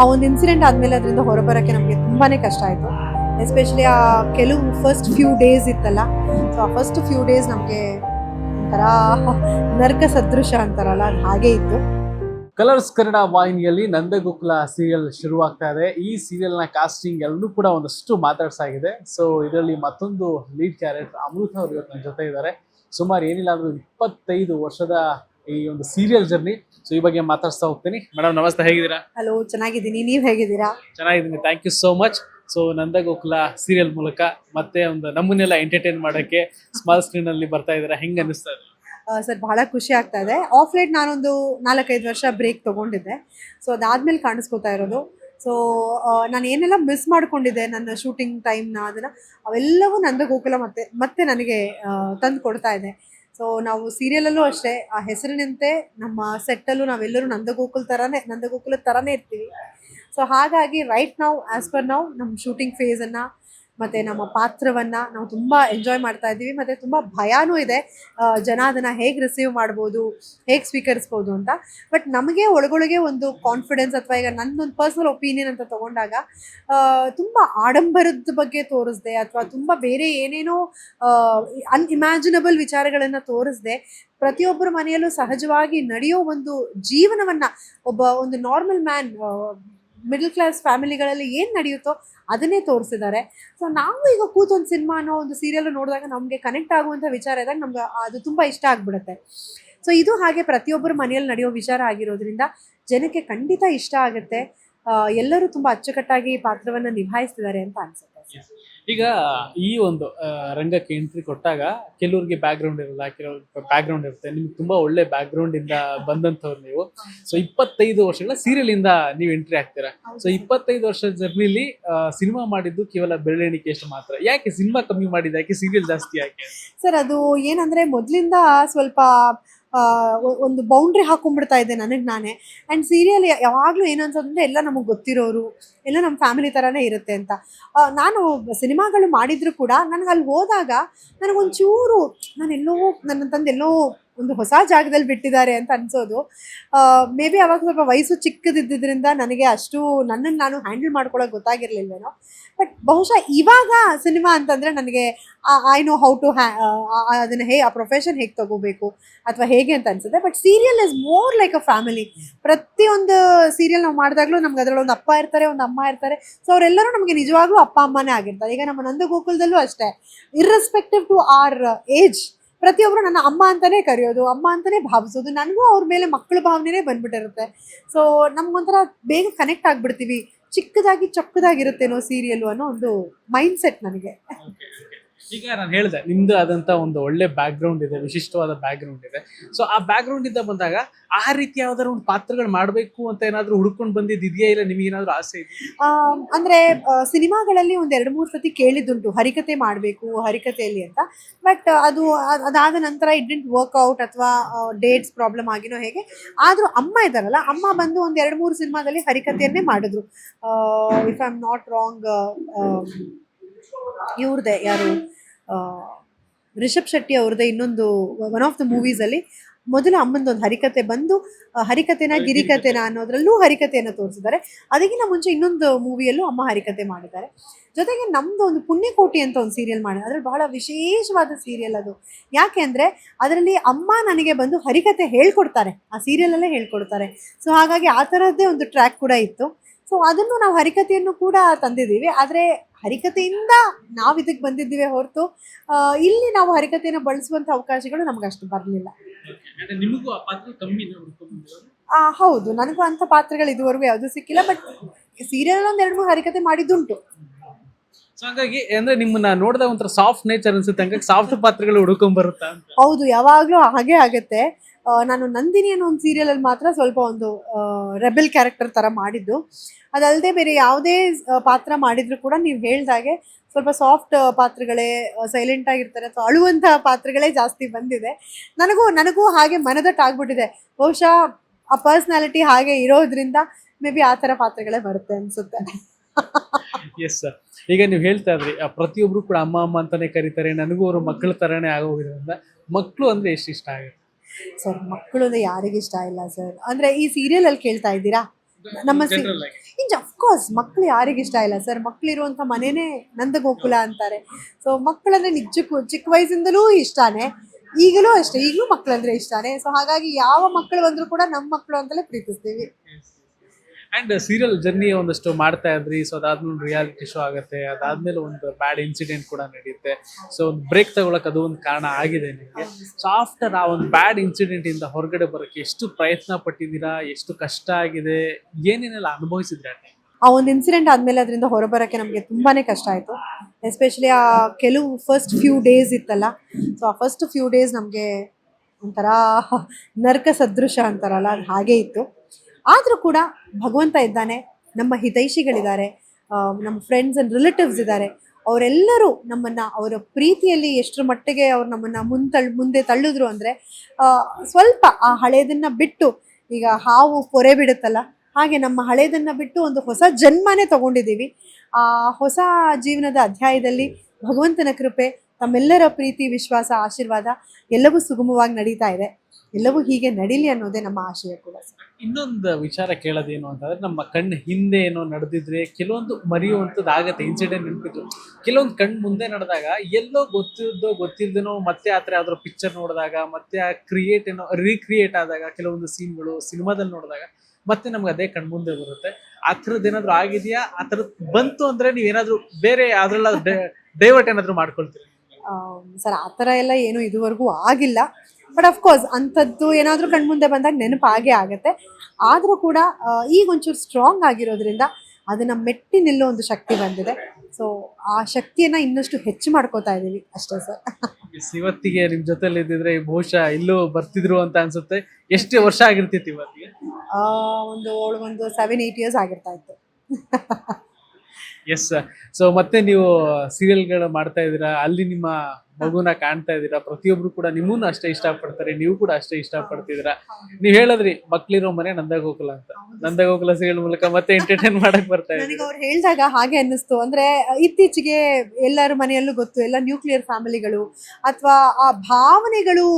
ಆ ಒಂದು ಇನ್ಸಿಡೆಂಟ್ ಆದಮೇಲೆ ಅದರಿಂದ ಹೊರಬರೋಕ್ಕೆ ನಮಗೆ ತುಂಬಾ ಕಷ್ಟ ಆಯಿತು. ಎಸ್ಪೆಷಲಿ ಆ ಕೆಲವು ಫಸ್ಟ್ ಫ್ಯೂ ಡೇಸ್ ಇತ್ತಲ್ಲ ಸೊ ಆ ಫಸ್ಟ್ ಫ್ಯೂ ಡೇಸ್ ನಮಗೆ ಒಂಥರ ನರ್ಕ ಸದೃಶ ಅಂತಾರಲ್ಲ ಹಾಗೆ ಇತ್ತು. ಕಲರ್ಸ್ ಕನ್ನಡ ವಾಹಿನಿಯಲ್ಲಿ ನಂದಗೋಕುಲ ಸೀರಿಯಲ್ ಶುರುವಾಗ್ತಾ ಇದೆ. ಈ ಸೀರಿಯಲ್ನ ಕಾಸ್ಟಿಂಗ್ ಎಲ್ಲರೂ ಕೂಡ ಒಂದಷ್ಟು ಮಾತಾಡ್ಸಾಗಿದೆ ಸೊ ಇದರಲ್ಲಿ ಮತ್ತೊಂದು ಲೀಡ್ ಕ್ಯಾರೆಕ್ಟರ್ ಅಮೃತ ಅವರು ಇವತ್ತು ನನ್ನ ಜೊತೆ ಇದ್ದಾರೆ. ಸುಮಾರು ಏನಿಲ್ಲ ಅಂದ್ರೂ ಇಪ್ಪತ್ತೈದು ವರ್ಷದ ಈ ಒಂದು ಸೀರಿಯಲ್ ಜರ್ನಿ ಸೊ ಈ ಬಗ್ಗೆ ಮಾತಾಡ್ತಾ ಹೋಗ್ತೀನಿ. ಮೇಡಮ್ ನಮಸ್ತೆ. ಹೇಗಿದ್ದೀರಾ? ಹಲೋ ಚೆನ್ನಾಗಿದ್ದೀನಿ. ನೀವು ಹೇಗಿದ್ದೀರಾ? ಚೆನ್ನಾಗಿದ್ದೀನಿ. Thank you so much so Nandagokula serial ಮೂಲಕ ಮತ್ತೆ ಒಂದು ನಮ್ಮನ್ನೆಲ್ಲ ಎಂಟರ್ಟೈನ್ ಮಾಡೋಕ್ಕೆ ಸ್ಮಾಲ್ ಸ್ಕ್ರೀನ್ ಅಲ್ಲಿ ಬರ್ತಾ ಇದ್ದೀರಾ? ಹೆಂಗೆ ಅನಿಸ್ತಾ ಇದೆ? ಸರ್ ಬಹಳ ಖುಷಿ ಆಗ್ತಾ ಇದೆ. ಆಫ್ ಲೈಟ್ ನಾನೊಂದು ನಾಲ್ಕೈದು ವರ್ಷ ಬ್ರೇಕ್ ತೊಗೊಂಡಿದ್ದೆ. ಸೊ ಅದಾದ್ಮೇಲೆ ಕಾಣಿಸ್ಕೊತಾ ಇರೋದು. ಸೊ ನಾನು ಏನೆಲ್ಲ ಮಿಸ್ ಮಾಡ್ಕೊಂಡಿದ್ದೆ ನನ್ನ ಶೂಟಿಂಗ್ ಟೈಮ್ನ ಅದನ್ನು ಅವೆಲ್ಲವೂ ನಂದ ಗೋಕುಲ ಮತ್ತೆ ಮತ್ತೆ ನನಗೆ ತಂದು ಕೊಡ್ತಾ ಇದೆ. ಸೊ ನಾವು ಸೀರಿಯಲಲ್ಲೂ ಅಷ್ಟೇ, ಆ ಹೆಸರಿನಂತೆ ನಮ್ಮ ಸೆಟ್ಟಲ್ಲೂ ನಾವೆಲ್ಲರೂ ನಂದಗೋಕುಲ್ ಥರನೇ ನಂದಗೋಕುಲದ ಥರನೇ ಇರ್ತೀವಿ. ಸೊ ಹಾಗಾಗಿ ರೈಟ್ ನಾವು ಆ್ಯಸ್ ಪರ್ ನಾವು ನಮ್ಮ ಶೂಟಿಂಗ್ ಫೇಸನ್ನು ಮತ್ತು ನಮ್ಮ ಪಾತ್ರವನ್ನು ನಾವು ತುಂಬ ಎಂಜಾಯ್ ಮಾಡ್ತಾ ಇದ್ದೀವಿ. ಮತ್ತು ತುಂಬ ಭಯನೂ ಇದೆ. ಜನ ಅದನ್ನು ಹೇಗೆ ರಿಸೀವ್ ಮಾಡ್ಬೋದು, ಹೇಗೆ ಸ್ವೀಕರಿಸ್ಬೋದು ಅಂತ. ಬಟ್ ನಮಗೆ ಒಳಗೊಳಗೆ ಒಂದು ಕಾನ್ಫಿಡೆನ್ಸ್ ಅಥವಾ ಈಗ ನನ್ನೊಂದು ಪರ್ಸ್ನಲ್ ಒಪಿನಿಯನ್ ಅಂತ ತಗೊಂಡಾಗ ತುಂಬ ಆಡಂಬರದ ಬಗ್ಗೆ ತೋರಿಸ್ದೆ ಅಥವಾ ತುಂಬ ಬೇರೆ ಏನೇನೋ ಅನ್ಇಮ್ಯಾಜಿನಬಲ್ ವಿಚಾರಗಳನ್ನು ತೋರಿಸ್ದೆ. ಪ್ರತಿಯೊಬ್ಬರ ಮನೆಯಲ್ಲೂ ಸಹಜವಾಗಿ ನಡೆಯೋ ಒಂದು ಜೀವನವನ್ನು ಒಬ್ಬ ಒಂದು ನಾರ್ಮಲ್ ಮ್ಯಾನ್ ಮಿಡಲ್ ಕ್ಲಾಸ್ ಫ್ಯಾಮಿಲಿಗಳಲ್ಲಿ ಏನು ನಡೆಯುತ್ತೋ ಅದನ್ನೇ ತೋರಿಸಿದ್ದಾರೆ. ಸೊ ನಾವು ಈಗ ಕೂತೊಂದು ಸಿನಿಮಾನೋ ಒಂದು ಸೀರಿಯಲ್ ನೋಡಿದಾಗ ನಮಗೆ ಕನೆಕ್ಟ್ ಆಗುವಂಥ ವಿಚಾರ ಇದ್ದಾಗ ನಮ್ಗೆ ಅದು ತುಂಬ ಇಷ್ಟ ಆಗಿಬಿಡುತ್ತೆ. ಸೊ ಇದು ಹಾಗೆ ಪ್ರತಿಯೊಬ್ಬರ ಮನೆಯಲ್ಲಿ ನಡೆಯೋ ವಿಚಾರ ಆಗಿರೋದ್ರಿಂದ ಜನಕ್ಕೆ ಖಂಡಿತ ಇಷ್ಟ ಆಗುತ್ತೆ. ಎಲ್ಲರೂ ತುಂಬ ಅಚ್ಚುಕಟ್ಟಾಗಿ ಈ ಪಾತ್ರವನ್ನು ನಿಭಾಯಿಸ್ತಿದ್ದಾರೆ ಅಂತ ಅನ್ಸುತ್ತೆ. ಈಗ ಈ ಒಂದು ರಂಗಕ್ಕೆ ಎಂಟ್ರಿ ಕೊಟ್ಟಾಗ ಕೆಲವ್ರಿಗೆ ಬ್ಯಾಕ್ ಗ್ರೌಂಡ್ ಇರಲ್ಲ ಕೆಲವ್ರಿಗೆ ಬ್ಯಾಕ್ ಗ್ರೌಂಡ್ ಇರುತ್ತೆ. ನಿಮ್ಗೆ ತುಂಬಾ ಒಳ್ಳೆ ಬ್ಯಾಕ್ ಗ್ರೌಂಡ್ ಇಂದ ಬಂದಂತವ್ರು ನೀವು. ಸೊ ಇಪ್ಪತ್ತೈದು ವರ್ಷಗಳ ಸೀರಿಯಲ್ ಇಂದ ನೀವು ಎಂಟ್ರಿ ಆಗ್ತೀರಾ? ಸೊ ಇಪ್ಪತ್ತೈದು ವರ್ಷದ ಜರ್ನಿಲಿ ಸಿನಿಮಾ ಮಾಡಿದ್ದು ಕೇವಲ ಬೆರಳೆಣಿಕೆ ಎಷ್ಟು ಮಾತ್ರ. ಯಾಕೆ ಸಿನಿಮಾ ಕಮ್ಮಿ ಮಾಡಿದ ಯಾಕೆ ಸೀರಿಯಲ್ ಜಾಸ್ತಿ ಯಾಕೆ? ಸರ್ ಅದು ಏನಂದ್ರೆ ಮೊದಲಿಂದ ಸ್ವಲ್ಪ ಒಂದು ಬೌಂಡ್ರಿ ಹಾಕೊಂಡ್ಬಿಡ್ತಾ ಇದ್ದೆ ನನಗೆ ನಾನೇ. ಆ್ಯಂಡ್ ಸೀರಿಯಲ್ ಯಾವಾಗಲೂ ಏನು ಅನ್ಸೋದಂದ್ರೆ ಎಲ್ಲ ನಮಗೆ ಗೊತ್ತಿರೋರು, ಎಲ್ಲ ನಮ್ಮ ಫ್ಯಾಮಿಲಿ ಥರನೇ ಇರುತ್ತೆ ಅಂತ. ನಾನು ಸಿನಿಮಾಗಳು ಮಾಡಿದರೂ ಕೂಡ, ನನಗೆ ಅಲ್ಲಿ ಹೋದಾಗ ನನಗೊಂಚೂರು ನಾನೆಲ್ಲೋ ನನ್ನ ತಂದೆ ಎಲ್ಲೋ ಒಂದು ಹೊಸ ಜಾಗದಲ್ಲಿ ಬಿಟ್ಟಿದ್ದಾರೆ ಅಂತ ಅನ್ಸೋದು. ಮೇ ಬಿ ಅವಾಗ ಸ್ವಲ್ಪ ವಯಸ್ಸು ಚಿಕ್ಕದಿದ್ದರಿಂದ ನನಗೆ ಅಷ್ಟು ನನ್ನನ್ನು ನಾನು ಹ್ಯಾಂಡಲ್ ಮಾಡ್ಕೊಳ್ಳೋಕೆ ಗೊತ್ತಾಗಿರ್ಲಿಲ್ವೇನೋ. ಬಟ್ ಬಹುಶಃ ಇವಾಗ ಸಿನಿಮಾ ಅಂತಂದರೆ ನನಗೆ ಐ ನೋ ಹೌ ಟು ಹ್ಯಾ ಅದನ್ನು ಹೇ, ಆ ಪ್ರೊಫೆಷನ್ ಹೇಗೆ ತಗೋಬೇಕು ಅಥವಾ ಹೇಗೆ ಅಂತ ಅನ್ಸುತ್ತೆ. But serial is more like a family ಪ್ರತಿಯೊಂದು ಸೀರಿಯಲ್ ನಾವು ಮಾಡಿದಾಗಲೂ ನಮ್ಗೆ ಅದರಲ್ಲಿ ಒಂದು ಅಪ್ಪ ಇರ್ತಾರೆ, ಒಂದು ಅಮ್ಮ ಇರ್ತಾರೆ. ಸೊ ಅವರೆಲ್ಲರೂ ನಮಗೆ ನಿಜವಾಗ್ಲೂ ಅಪ್ಪ, ಅಮ್ಮನೇ ಆಗಿರ್ತಾರೆ. ಈಗ ನಮ್ಮ ನಂದ ಗೋಕುಲದಲ್ಲೂ ಅಷ್ಟೇ. ಇರ್ರೆಸ್ಪೆಕ್ಟಿವ್ ಟು ಆರ್ ಏಜ್ ಪ್ರತಿಯೊಬ್ಬರು ನನ್ನ ಅಮ್ಮ ಅಂತಲೇ ಕರೆಯೋದು, ಅಮ್ಮ ಅಂತಲೇ ಭಾವಿಸೋದು. ನನಗೂ ಅವ್ರ ಮೇಲೆ ಮಕ್ಕಳ ಭಾವನೆನೇ ಬಂದ್ಬಿಟ್ಟಿರುತ್ತೆ. ಸೊ ನಮ್ಗೊಂಥರ ಬೇಗ ಕನೆಕ್ಟ್ ಆಗಿಬಿಡ್ತೀವಿ. ಚಿಕ್ಕದಾಗಿ ಚೊಕ್ಕದಾಗಿರುತ್ತೇನೋ ಸೀರಿಯಲ್ ಅನ್ನೋ ಒಂದು ಮೈಂಡ್ ಸೆಟ್ ನನಗೆ ಈಗ ನಾನು ಹೇಳಿದೆ, ನಿಮ್ದು ಆದಂತ ಒಂದು ಒಳ್ಳೆ ಬ್ಯಾಕ್ ಗ್ರೌಂಡ್ ಇದೆ, ವಿಶಿಷ್ಟವಾದ ಬ್ಯಾಕ್ ಗ್ರೌಂಡ್ ಇದೆ. ಸೊ ಆ ಬ್ಯಾಕ್ ಗ್ರೌಂಡ್ ಇಂದ ಬಂದಾಗ ಆ ರೀತಿ ಯಾವ್ದಾದ್ರು ಒಂದು ಪಾತ್ರಗಳು ಮಾಡಬೇಕು ಅಂತ ಏನಾದ್ರು ಹುಡ್ಕೊಂಡು ಇದೆಯಾ ಇಲ್ಲ ನಿಮಗೆ ಏನಾದ್ರು ಆಸೆ ಇದೆ ಅಂದ್ರೆ ಸಿನಿಮಾಗಳಲ್ಲಿ ಒಂದ್ ಎರಡು ಮೂರು ಸತಿ ಕೇಳಿದ್ದುಂಟು, ಹರಿಕತೆ ಮಾಡಬೇಕು, ಹರಿಕತೆಯಲ್ಲಿ ಅಂತ. ಬಟ್ ಅದು ಅದಾದ ನಂತರ ಇಟ್ ಡಿಂಟ್ ವರ್ಕ್ಔಟ್ ಅಥವಾ ಡೇಟ್ಸ್ ಪ್ರಾಬ್ಲಮ್ ಆಗಿನೋ ಹೇಗೆ. ಆದ್ರೂ ಅಮ್ಮ ಇದ್ದಾರಲ್ಲ, ಅಮ್ಮ ಬಂದು ಒಂದ್ ಎರಡು ಮೂರು ಸಿನಿಮಾದಲ್ಲಿ ಹರಿಕತೆಯನ್ನೇ ಮಾಡಿದ್ರು. If I am not wrong ಇವ್ರದ್ದೆ ಯಾರು? ರಿಷಬ್ ಶೆಟ್ಟಿ ಅವ್ರದ್ದೇ ಇನ್ನೊಂದು ಒನ್ ಆಫ್ ದ ಮೂವೀಸಲ್ಲಿ ಮೊದಲು ಅಮ್ಮಂದೊಂದು ಹರಿಕತೆ ಬಂದು ಹರಿಕತೆನ ಗಿರಿಕತೆನ ಅನ್ನೋದ್ರಲ್ಲೂ ಹರಿಕತೆಯನ್ನು ತೋರಿಸಿದ್ದಾರೆ. ಅದಕ್ಕಿಂತ ಮುಂಚೆ ಇನ್ನೊಂದು ಮೂವಿಯಲ್ಲೂ ಅಮ್ಮ ಹರಿಕತೆ ಮಾಡಿದ್ದಾರೆ. ಜೊತೆಗೆ ನಮ್ದು ಒಂದು ಪುಣ್ಯಕೋಟಿ ಅಂತ ಒಂದು ಸೀರಿಯಲ್ ಮಾಡಿದೆ ಅದ್ರಲ್ಲಿ ಬಹಳ ವಿಶೇಷವಾದ ಸೀರಿಯಲ್ ಅದು. ಯಾಕೆ ಅಂದರೆ ಅದರಲ್ಲಿ ಅಮ್ಮ ನನಗೆ ಬಂದು ಹರಿಕತೆ ಹೇಳ್ಕೊಡ್ತಾರೆ. ಆ ಸೀರಿಯಲಲ್ಲೇ ಹೇಳ್ಕೊಡ್ತಾರೆ. ಸೊ ಹಾಗಾಗಿ ಆ ಥರದ್ದೇ ಒಂದು ಟ್ರ್ಯಾಕ್ ಕೂಡ ಇತ್ತು. ಸೊ ಅದನ್ನು ನಾವು ಹರಿಕತೆಯನ್ನು ಕೂಡ ತಂದಿದ್ದೀವಿ. ಆದರೆ ಹರಿಕತೆಯಿಂದ ನಾವು ಇದಕ್ಕೆ ಬಂದಿದ್ದೀವಿ ಹೊರತು ಇಲ್ಲಿ ನಾವು ಹರಿಕತೆಯನ್ನು ಬಳಸುವಂಥ ಅವಕಾಶಗಳು ನಮ್ಗೆ ಅಷ್ಟು ಬರಲಿಲ್ಲ. ಹೌದು. ನನಗೂ ಅಂಥ ಪಾತ್ರಗಳು ಇದುವರೆಗೂ ಯಾವುದೂ ಸಿಕ್ಕಿಲ್ಲ ಬಟ್ ಸೀರಿಯಲ್ ಒಂದು ಎರಡು ಮೂರು ಹರಿಕತೆ ಮಾಡಿದ್ದುಂಟು. ಸೊ ಹಾಗಾಗಿ ಅಂದ್ರೆ ನಿಮ್ಮನ್ನ ನೋಡಿದ ಒಂಥರ ಸಾಫ್ಟ್ ನೇಚರ್ ಅನ್ಸುತ್ತೆ. ಹಂಗಾಗಿ ಸಾಫ್ಟ್ ಪಾತ್ರಗಳು ಹುಡುಕೊಂಡ್ ಬರುತ್ತಾ ಹೌದು ಯಾವಾಗಲೂ ಹಾಗೆ ಆಗುತ್ತೆ. ನಾನು ನಂದಿನಿ ಅನ್ನೋ ಒಂದು ಸೀರಿಯಲಲ್ಲಿ ಮಾತ್ರ ಸ್ವಲ್ಪ ಒಂದು ರೆಬೆಲ್ ಕ್ಯಾರೆಕ್ಟರ್ ಥರ ಮಾಡಿದ್ದು. ಅದಲ್ಲದೆ ಬೇರೆ ಯಾವುದೇ ಪಾತ್ರ ಮಾಡಿದರೂ ಕೂಡ ನೀವು ಹೇಳ್ದಾಗೆ ಸ್ವಲ್ಪ ಸಾಫ್ಟ್ ಪಾತ್ರಗಳೇ ಸೈಲೆಂಟ್ ಆಗಿರ್ತಾರೆ. ಅಥವಾ ಅಳುವಂತಹ ಪಾತ್ರಗಳೇ ಜಾಸ್ತಿ ಬಂದಿದೆ. ನನಗೂ ನನಗೂ ಹಾಗೆ ಮನದಟ್ಟಾಗ್ಬಿಟ್ಟಿದೆ. ಬಹುಶಃ ಆ ಪರ್ಸ್ನಾಲಿಟಿ ಹಾಗೆ ಇರೋದ್ರಿಂದ ಮೇ ಬಿ ಆ ಥರ ಪಾತ್ರಗಳೇ ಬರುತ್ತೆ ಅನಿಸುತ್ತೆ. ಎಸ್ ಸರ್ ಈಗ ನೀವು ಹೇಳ್ತಾ ಇದ್ರಿ ಆ, ಪ್ರತಿಯೊಬ್ರು ಕೂಡ ಅಮ್ಮ ಅಮ್ಮ ಅಂತಾನೆ ಕರೀತಾರೆ. ನನಗೂ ಅವರು ಮಕ್ಕಳ ಥರನೇ ಆಗೋಗಿರೋದ್ರಿಂದ ಮಕ್ಕಳು ಅಂದ್ರೆ ಎಷ್ಟು ಇಷ್ಟ ಆಗುತ್ತೆ? ಸರ್ ಮಕ್ಕಳು ಅಂದ್ರೆ ಯಾರಿಗಿಷ್ಟ ಇಲ್ಲ ಸರ್ ಅಂದರೆ ಈ ಸೀರಿಯಲಲ್ಲಿ ಕೇಳ್ತಾ ಇದ್ದೀರಾ? ನಮ್ಮ. ಇಂಜ್ ಅಫ್ಕೋರ್ಸ್ ಮಕ್ಳು ಯಾರಿಗೆ ಇಷ್ಟ ಇಲ್ಲ ಸರ್ ಮಕ್ಳಿರುವಂಥ ಮನೆನೇ ನಂದಗೋಕುಲ ಅಂತಾರೆ. ಸೊ ಮಕ್ಕಳಂದ್ರೆ ನಿಜಕ್ಕೂ ಚಿಕ್ಕ ವಯಸ್ಸಿಂದಲೂ ಇಷ್ಟನೇ ಈಗಲೂ ಅಷ್ಟೇ. ಈಗಲೂ ಮಕ್ಕಳಂದ್ರೆ ಇಷ್ಟನೇ. ಸೊ ಹಾಗಾಗಿ ಯಾವ ಮಕ್ಕಳು ಬಂದರೂ ಕೂಡ ನಮ್ಮ ಮಕ್ಕಳು ಅಂತಲೇ ಪ್ರೀತಿಸ್ತೀವಿ. ಅಂಡ್ ಸೀರಿಯಲ್ ಜರ್ನಿ ಒಂದಷ್ಟು ಮಾಡ್ತಾ ಇದ್ರಿ. ಸೊ ಅದಾದ್ಮೇಲೆ ರಿಯಾಲಿಟಿ ಶೋ ಆಗುತ್ತೆ. ಅದಾದ್ಮೇಲೆ ಒಂದು ಬ್ಯಾಡ್ ಇನ್ಸಿಡೆಂಟ್ ಕೂಡ ನಡೆಯುತ್ತೆ ಸೊ ಒಂದು ಬ್ರೇಕ್ ತಗೊಳಕ್ ಅದು ಒಂದು ಕಾರಣ ಆಗಿದೆ ನಿಮಗೆ. ಸೊ ಆಫ್ಟರ್ ಆ ಒಂದು ಬ್ಯಾಡ್ ಇನ್ಸಿಡೆಂಟ್ ಇಂದ ಹೊರಗಡೆ ಬರೋಕ್ಕೆ ಎಷ್ಟು ಪ್ರಯತ್ನ ಪಟ್ಟಿದ್ದೀರಾ? ಎಷ್ಟು ಕಷ್ಟ ಆಗಿದೆ? ಏನೇನೆಲ್ಲ ಅನುಭವಿಸಿದ್ರೆ ಆ ಒಂದು ಇನ್ಸಿಡೆಂಟ್ ಆದಮೇಲೆ ಅದರಿಂದ ಹೊರಬರೋಕ್ಕೆ ನಮಗೆ ತುಂಬಾ ಕಷ್ಟ ಆಯಿತು. ಎಸ್ಪೆಷಲಿ ಆ ಕೆಲವು ಫಸ್ಟ್ ಫ್ಯೂ ಡೇಸ್ ಇತ್ತಲ್ಲ. ಸೊ ಆ ಫಸ್ಟ್ ಫ್ಯೂ ಡೇಸ್ ನಮಗೆ ಒಂಥರ ನರ್ಕ ಸದೃಶ ಅಂತಾರಲ್ಲ, ಅದು ಹಾಗೇ ಇತ್ತು. ಆದರೂ ಕೂಡ ಭಗವಂತ ಇದ್ದಾನೆ, ನಮ್ಮ ಹಿತೈಷಿಗಳಿದ್ದಾರೆ ನಮ್ಮ ಫ್ರೆಂಡ್ಸ್ ಆ್ಯಂಡ್ ರಿಲೇಟಿವ್ಸ್ ಇದ್ದಾರೆ. ಅವರೆಲ್ಲರೂ ನಮ್ಮನ್ನು ಅವರ ಪ್ರೀತಿಯಲ್ಲಿ ಎಷ್ಟರ ಮಟ್ಟಿಗೆ ಅವ್ರು ನಮ್ಮನ್ನು ಮುಂತಳ್ ಮುಂದೆ ತಳ್ಳಿದ್ರು ಅಂದರೆ ಸ್ವಲ್ಪ ಆ ಹಳೆಯದನ್ನು ಬಿಟ್ಟು ಈಗ ಹಾವು ಪೊರೆ ಬಿಡುತ್ತಲ್ಲ, ಹಾಗೆ ನಮ್ಮ ಹಳೆಯದನ್ನು ಬಿಟ್ಟು ಒಂದು ಹೊಸ ಜನ್ಮನೇ ತಗೊಂಡಿದ್ದೀವಿ. ಆ ಹೊಸ ಜೀವನದ ಅಧ್ಯಾಯದಲ್ಲಿ ಭಗವಂತನ ಕೃಪೆ, ತಮ್ಮೆಲ್ಲರ ಪ್ರೀತಿ, ವಿಶ್ವಾಸ, ಆಶೀರ್ವಾದ ಎಲ್ಲವೂ ಸುಗಮವಾಗಿ ನಡೀತಾ ಇದೆ. ಎಲ್ಲವೂ ಹೀಗೆ ನಡೀಲಿ ಅನ್ನೋದೇ ನಮ್ಮ ಆಶಯ ಕೂಡ ಸರ್. ಇನ್ನೊಂದು ವಿಚಾರ ಕೇಳೋದೇನು ಅಂತಂದ್ರೆ ನಮ್ಮ ಕಣ್ಣು ಹಿಂದೆ ಏನೋ ನಡೆದಿದ್ರೆ ಕೆಲವೊಂದು ಮರೆಯುವಂಥದ್ದು ಆಗತ್ತೆ ಇನ್ಸಿಡೆಂಟ್ ನೆನಪಿದ್ರು. ಕೆಲವೊಂದು ಕಣ್ಣು ಮುಂದೆ ನಡೆದಾಗ ಎಲ್ಲೋ ಗೊತ್ತಿದ್ದೋ ಗೊತ್ತಿಲ್ದೇನೋ ಮತ್ತೆ ಆ ಥರ ಯಾವ್ದಾರ ಪಿಕ್ಚರ್ ನೋಡಿದಾಗ ಮತ್ತೆ ಆ ಕ್ರಿಯೇಟ್ ಏನೋ ರೀಕ್ರಿಯೇಟ್ ಆದಾಗ ಕೆಲವೊಂದು ಸೀನ್ಗಳು ಸಿನಿಮಾದಲ್ಲಿ ನೋಡಿದಾಗ ಮತ್ತೆ ನಮ್ಗೆ ಅದೇ ಕಣ್ಣು ಮುಂದೆ ಬರುತ್ತೆ. ಆ ಥರದ್ದು ಏನಾದರೂ ಆಗಿದೆಯಾ? ಆ ಥರದ್ದು ಬಂತು ಅಂದ್ರೆ ಏನಾದರೂ ಬೇರೆ ಅದರಲ್ಲ ಡೈವರ್ಟ್ ಏನಾದರೂ ಮಾಡ್ಕೊಳ್ತೀರಿ? ಸರ್ ಆ ಥರ ಎಲ್ಲ ಏನು ಇದುವರೆಗೂ ಆಗಿಲ್ಲ. ಬಟ್ ಅಫ್ಕೋರ್ಸ್ ಅಂಥದ್ದು ಏನಾದರೂ ಕಣ್ಮುಂದೆ ಬಂದಾಗ ನೆನಪಾಗೇ ಆಗುತ್ತೆ. ಆದರೂ ಕೂಡ ಈಗ ಒಂಚೂರು ಸ್ಟ್ರಾಂಗ್ ಆಗಿರೋದ್ರಿಂದ ಅದನ್ನು ಮೆಟ್ಟಿ ನಿಲ್ಲೋ ಒಂದು ಶಕ್ತಿ ಬಂದಿದೆ. ಸೊ ಆ ಶಕ್ತಿಯನ್ನು ಇನ್ನಷ್ಟು ಹೆಚ್ಚು ಮಾಡ್ಕೋತಾ ಇದ್ದೀವಿ ಅಷ್ಟೇ ಸರ್. ಇವತ್ತಿಗೆ ನಿಮ್ಮ ಜೊತೆಲಿ ಇದ್ದಿದ್ರೆ ಬಹುಶಃ ಇಲ್ಲೂ ಬರ್ತಿದ್ರು ಅಂತ ಅನ್ಸುತ್ತೆ. ಎಷ್ಟು ವರ್ಷ ಆಗಿರ್ತಿತ್ತು ಇವತ್ತಿಗೆ? ಆ, ಒಂದು ಒಂದು ಸೆವೆನ್ ಏಯ್ಟ್ ಇಯರ್ಸ್ ಆಗಿರ್ತಾ ಇತ್ತು. ಎಸ್ ಸೊ ಮತ್ತೆ ನೀವು ಸೀರಿಯಲ್ಗಳು ಮಾಡ್ತಾ ಇದ್ದೀರಾ? ಅಲ್ಲಿ ನಿಮ್ಮ ಮಗುನ ಕಾಣ್ತಾ ಇದ್ದೀರಾ? ಪ್ರತಿಯೊಬ್ರು ಕೂಡ ನಿಮ್ಮನ್ನು ಅಷ್ಟೇ ಇಷ್ಟಪಡ್ತಾರೆ ನೀವು ಕೂಡ ಅಷ್ಟೇ ಇಷ್ಟಪಡ್ತಿದ್ದೀರಾ? ನೀವು ಹೇಳಿದ್ರಿ ಮಕ್ಳಿರೋ ಮನೆ ನಂದಗೋಕುಲ ಅಂತ. ನಂದಗೋಕುಲ ಸೀರಿಯಲ್ ಮೂಲಕ ಮತ್ತೆ ಎಂಟರ್ಟೈನ್ ಮಾಡಕ್ ಬರ್ತಾ ನನಗೆ ಅವ್ರು ಹೇಳಿದಾಗ ಹಾಗೆ ಅನ್ನಿಸ್ತು. ಅಂದ್ರೆ ಇತ್ತೀಚೆಗೆ ಎಲ್ಲರ ಮನೆಯಲ್ಲೂ ಗೊತ್ತು ಎಲ್ಲ ನ್ಯೂಕ್ಲಿಯರ್ ಫ್ಯಾಮಿಲಿಗಳು ಅಥವಾ ಆ ಭಾವನೆಗಳು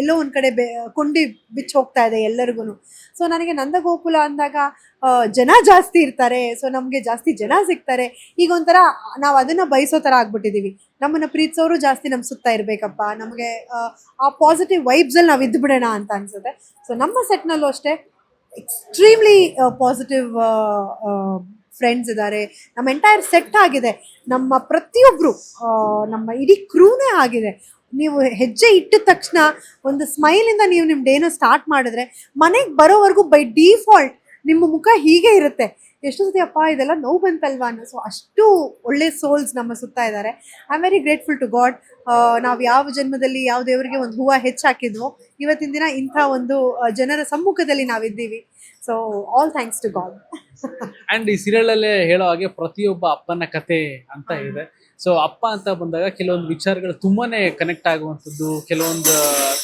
ಎಲ್ಲೋ ಒಂದು ಕಡೆ ಬೆ ಕೊಂಡಿ ಬಿಚ್ಚಿ ಹೋಗ್ತಾ ಇದೆ ಎಲ್ಲರಿಗೂ ಸೊ ನನಗೆ ನಂದಗೋಕುಲ ಅಂದಾಗ ಜನ ಜಾಸ್ತಿ ಇರ್ತಾರೆ. ಸೊ ನಮಗೆ ಜಾಸ್ತಿ ಜನ ಸಿಗ್ತಾರೆ. ಈಗ ಒಂಥರ ನಾವು ಅದನ್ನು ಬಯಸೋ ಥರ ಆಗ್ಬಿಟ್ಟಿದ್ದೀವಿ ನಮ್ಮನ್ನು ಪ್ರೀತಿಸೋರು ಜಾಸ್ತಿ ನಮ್ಮ ಸುತ್ತ ಇರಬೇಕಪ್ಪ. ನಮಗೆ, ಆ ಪಾಸಿಟಿವ್ ವೈಬ್ಸಲ್ಲಿ ನಾವು ಇದ್ದು ಬಿಡೋಣ ಅಂತ ಅನ್ಸುತ್ತೆ. ಸೊ ನಮ್ಮ ಸೆಟ್ನಲ್ಲೂ ಅಷ್ಟೇ ಎಕ್ಸ್ಟ್ರೀಮ್ಲಿ ಪಾಸಿಟಿವ್ ಫ್ರೆಂಡ್ಸ್ ಇದ್ದಾರೆ. ನಮ್ಮ ಎಂಟೈರ್ ಸೆಟ್ ಆಗಿದೆ. ನಮ್ಮ ಪ್ರತಿಯೊಬ್ಬರು ನಮ್ಮ ಇಡೀ ಕ್ರೂನೇ ಆಗಿದೆ. ನೀವು ಹೆಜ್ಜೆ ಇಟ್ಟ ತಕ್ಷಣ ಒಂದು ಸ್ಮೈಲಿಂದ ನೀವು ನಿಮ್ಮ ಡೇನ ಸ್ಟಾರ್ಟ್ ಮಾಡಿದ್ರೆ ಮನೆಗೆ ಬರೋವರೆಗೂ ಬೈ ಡಿಫಾಲ್ಟ್ ನಿಮ್ಮ ಮುಖ ಹೀಗೆ ಇರುತ್ತೆ. ಎಷ್ಟು ಸತಿ ಅಪ್ಪ ಇದೆಲ್ಲ ನೋವು ಬಂತಲ್ವಾ ಅನ್ನೋ ಸೊ ಅಷ್ಟು ಒಳ್ಳೆ ಸೋಲ್ಸ್ ನಮ್ಮ ಸುತ್ತ ಇದ್ದಾರೆ I am very grateful to God ನಾವು ಯಾವ ಜನ್ಮದಲ್ಲಿ ಯಾವ ದೇವರಿಗೆ ಒಂದು ಹೂವು ಹೆಚ್ಚಾಕಿದ್ವೋ, ಇವತ್ತಿನ ದಿನ ಇಂಥ ಒಂದು ಜನರ ಸಮ್ಮುಖದಲ್ಲಿ ನಾವಿದ್ದೀವಿ. So all thanks to God and ಈ ಸೀರಿಯಲಲ್ಲೇ ಹೇಳೋ ಹಾಗೆ ಪ್ರತಿಯೊಬ್ಬ ಅಪ್ಪನ ಕತೆ ಅಂತ ಇದೆ. ಸೊ ಅಪ್ಪ ಅಂತ ಬಂದಾಗ ಕೆಲವೊಂದು ವಿಚಾರಗಳು ತುಂಬಾನೇ ಕನೆಕ್ಟ್ ಆಗುವಂಥದ್ದು, ಕೆಲವೊಂದು,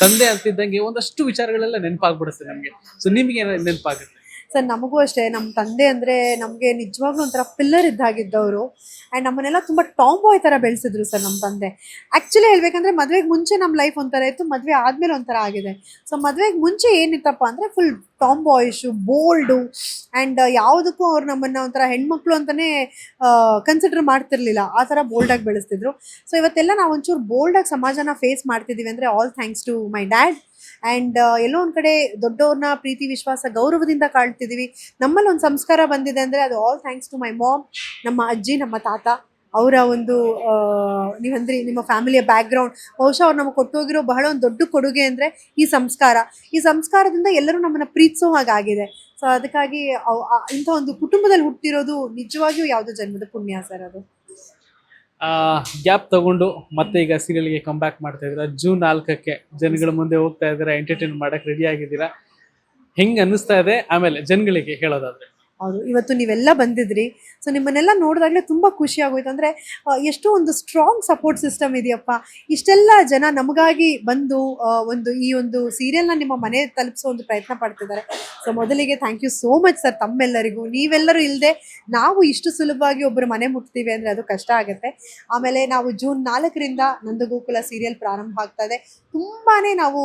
ತಂದೆ ಅಂತಿದ್ದಂಗೆ ಒಂದಷ್ಟು ವಿಚಾರಗಳೆಲ್ಲ ನೆನಪಾಗ್ಬಿಡುತ್ತೆ ನಮಗೆ. ಸೊ ನಿಮಗೆ ನೆನಪಾಗುತ್ತೆ? ಸರ್, ನಮಗೂ ಅಷ್ಟೇ. ನಮ್ಮ ತಂದೆ ಅಂದರೆ ನಮಗೆ ನಿಜವಾಗ್ಲೂ ಒಂಥರ ಪಿಲ್ಲರ್ ಇದ್ದಾಗಿದ್ದವರು. ಆ್ಯಂಡ್ ನಮ್ಮನ್ನೆಲ್ಲ ತುಂಬ ಟಾಮ್ ಬಾಯ್ ಥರ ಬೆಳೆಸಿದ್ರು ಸರ್ ನಮ್ಮ ತಂದೆ. ಆ್ಯಕ್ಚುಲಿ ಹೇಳ್ಬೇಕಂದ್ರೆ ಮದುವೆಗೆ ಮುಂಚೆ ನಮ್ಮ ಲೈಫ್ ಒಂಥರ ಇತ್ತು, ಮದುವೆ ಆದಮೇಲೆ ಒಂಥರ ಆಗಿದೆ. ಸೊ ಮದುವೆಗೆ ಮುಂಚೆ ಏನಿತ್ತಪ್ಪ ಅಂದರೆ full tomboyish bold and ಯಾವುದಕ್ಕೂ ಅವ್ರು ನಮ್ಮನ್ನು ಒಂಥರ ಹೆಣ್ಮಕ್ಳು ಅಂತಲೇ ಕನ್ಸಿಡರ್ ಮಾಡ್ತಿರ್ಲಿಲ್ಲ. ಆ ಥರ ಬೋಲ್ಡಾಗಿ ಬೆಳೆಸ್ತಿದ್ರು. ಸೊ ಇವತ್ತೆಲ್ಲ ನಾವು ಒಂಚೂರು ಬೋಲ್ಡಾಗಿ ಸಮಾಜನ ಫೇಸ್ ಮಾಡ್ತಿದ್ದೀವಿ ಅಂದರೆ all thanks to my dad and ಎಲ್ಲೋ ಒಂದು ಕಡೆ ದೊಡ್ಡವ್ರನ್ನ ಪ್ರೀತಿ, ವಿಶ್ವಾಸ, ಗೌರವದಿಂದ ಕಾಣ್ತಿದ್ದೀವಿ ನಮ್ಮಲ್ಲಿ ಒಂದು ಸಂಸ್ಕಾರ ಬಂದಿದೆ ಅಂದರೆ ಅದು all thanks to my mom ನಮ್ಮ ಅಜ್ಜಿ, ನಮ್ಮ ತಾತ. ಅವರ ಒಂದು ನೀವಂದ್ರೆ ನಿಮ್ಮ ಫ್ಯಾಮಿಲಿಯ ಬ್ಯಾಕ್ಗ್ರೌಂಡ್ ಬಹುಶಃ ಅವ್ರು ನಮಗೆ ಕೊಟ್ಟೋಗಿರೋ ಬಹಳ ಒಂದು ದೊಡ್ಡ ಕೊಡುಗೆ ಅಂದರೆ ಈ ಸಂಸ್ಕಾರ. ಈ ಸಂಸ್ಕಾರದಿಂದ ಎಲ್ಲರೂ ನಮ್ಮನ್ನು ಪ್ರೀತಿಸೋ ಹಾಗಾಗಿದೆ ಸೊ ಅದಕ್ಕಾಗಿ ಇಂಥ ಒಂದು ಕುಟುಂಬದಲ್ಲಿ ಹುಟ್ಟಿರೋದು ನಿಜವಾಗಿಯೂ ಯಾವುದೋ ಜನ್ಮದ ಪುಣ್ಯ ಸರ್ ಅದು. ಗ್ಯಾಪ್ ತಗೊಂಡು ಮತ್ತೆ ಈಗ ಸೀರಿಯಲ್ಗೆ ಕಮ್ ಬ್ಯಾಕ್ ಮಾಡ್ತಾ ಇದ್ದೀರಾ? ಜೂನ್ ನಾಲ್ಕಕ್ಕೆ ಜನಗಳ ಮುಂದೆ ಹೋಗ್ತಾ ಇದ್ದೀರಾ? ಎಂಟರ್ಟೈನ್ ಮಾಡಕ್ಕೆ ರೆಡಿ ಆಗಿದ್ದೀರಾ? ಹೆಂಗ್ ಅನ್ನಿಸ್ತಾ ಇದೆ? ಆಮೇಲೆ ಜನಗಳಿಗೆ ಹೇಳೋದಾದ್ರೆ. ಹೌದು. ಇವತ್ತು ನೀವೆಲ್ಲ ಬಂದಿದ್ರಿ. ಸೊ ನಿಮ್ಮನ್ನೆಲ್ಲ ನೋಡಿದಾಗಲೇ ತುಂಬ ಖುಷಿ ಆಗೋಯ್ತು. ಅಂದರೆ ಎಷ್ಟೋ ಒಂದು ಸ್ಟ್ರಾಂಗ್ ಸಪೋರ್ಟ್ ಸಿಸ್ಟಮ್ ಇದೆಯಪ್ಪ. ಇಷ್ಟೆಲ್ಲ ಜನ ನಮಗಾಗಿ ಬಂದು ಒಂದು ಈ ಒಂದು ಸೀರಿಯಲ್ನ ನಿಮ್ಮ ಮನೆ ತಲುಪಿಸೋ ಒಂದು ಪ್ರಯತ್ನ ಪಡ್ತಿದ್ದಾರೆ. ಸೊ ಮೊದಲಿಗೆ thank you so much sir ತಮ್ಮೆಲ್ಲರಿಗೂ. ನೀವೆಲ್ಲರೂ ಇಲ್ಲದೆ ನಾವು ಇಷ್ಟು ಸುಲಭವಾಗಿ ಒಬ್ಬರು ಮನೆ ಮುಟ್ತೀವಿ ಅಂದರೆ ಅದು ಕಷ್ಟ ಆಗುತ್ತೆ. ಆಮೇಲೆ ನಾವು ಜೂನ್ ನಾಲ್ಕರಿಂದ ನಂದಗೋಕುಲ ಸೀರಿಯಲ್ ಪ್ರಾರಂಭ ಆಗ್ತಾ ಇದೆ ತುಂಬಾ ನಾವು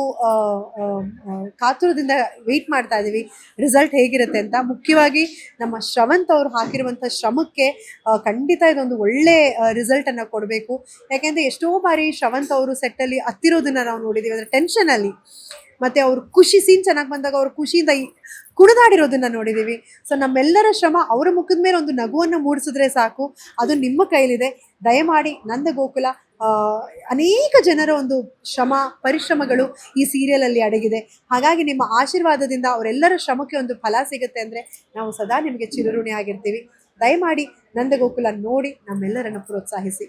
ಕಾತುರದಿಂದ ವೆಯ್ಟ್ ಮಾಡ್ತಾ ಇದ್ದೀವಿ. ರಿಸಲ್ಟ್ ಹೇಗಿರುತ್ತೆ ಅಂತ. ಮುಖ್ಯವಾಗಿ ನಮ್ಮ ಶ್ರವಂತ್ ಅವರು ಹಾಕಿರುವಂಥ ಶ್ರಮಕ್ಕೆ ಖಂಡಿತ ಇದೊಂದು ಒಳ್ಳೆ ರಿಸಲ್ಟ್ ಅನ್ನ ಕೊಡಬೇಕು. ಯಾಕೆಂದ್ರೆ ಎಷ್ಟೋ ಬಾರಿ ಶ್ರವಂತ್ ಅವರು ಸೆಟ್ಟಲ್ಲಿ ಹತ್ತಿರೋದನ್ನ ನಾವು ನೋಡಿದ್ದೀವಿ ಅಂದರೆ ಟೆನ್ಷನ್ ಅಲ್ಲಿ. ಮತ್ತೆ ಅವ್ರು ಖುಷಿ ಸೀನ್ ಚೆನ್ನಾಗಿ ಬಂದಾಗ ಅವ್ರ ಖುಷಿಯಿಂದ ಕುಣಿದಾಡಿರೋದನ್ನು ನೋಡಿದೀವಿ. ಸೊ ನಮ್ಮೆಲ್ಲರ ಶ್ರಮ ಅವರ ಮುಖದ ಮೇಲೆ ಒಂದು ನಗುವನ್ನು ಮೂಡಿಸಿದ್ರೆ ಸಾಕು. ಅದು ನಿಮ್ಮ ಕೈಲಿದೆ. ದಯಮಾಡಿ ನಂದ ಗೋಕುಲ ಅನೇಕ ಜನರ ಒಂದು ಶ್ರಮ, ಪರಿಶ್ರಮಗಳು ಈ ಸೀರಿಯಲ್ ಅಲ್ಲಿ ಅಡಗಿದೆ. ಹಾಗಾಗಿ ನಿಮ್ಮ ಆಶೀರ್ವಾದದಿಂದ ಅವರೆಲ್ಲರ ಶ್ರಮಕ್ಕೆ ಒಂದು ಫಲ ಸಿಗುತ್ತೆ ಅಂದ್ರೆ ನಾವು ಸದಾ ನಿಮಗೆ ಚಿರಋಣಿ ಆಗಿರ್ತೀವಿ ದಯಮಾಡಿ ನಂದಗೋಕುಲ ನೋಡಿ ನಮ್ಮೆಲ್ಲರನ್ನು ಪ್ರೋತ್ಸಾಹಿಸಿ.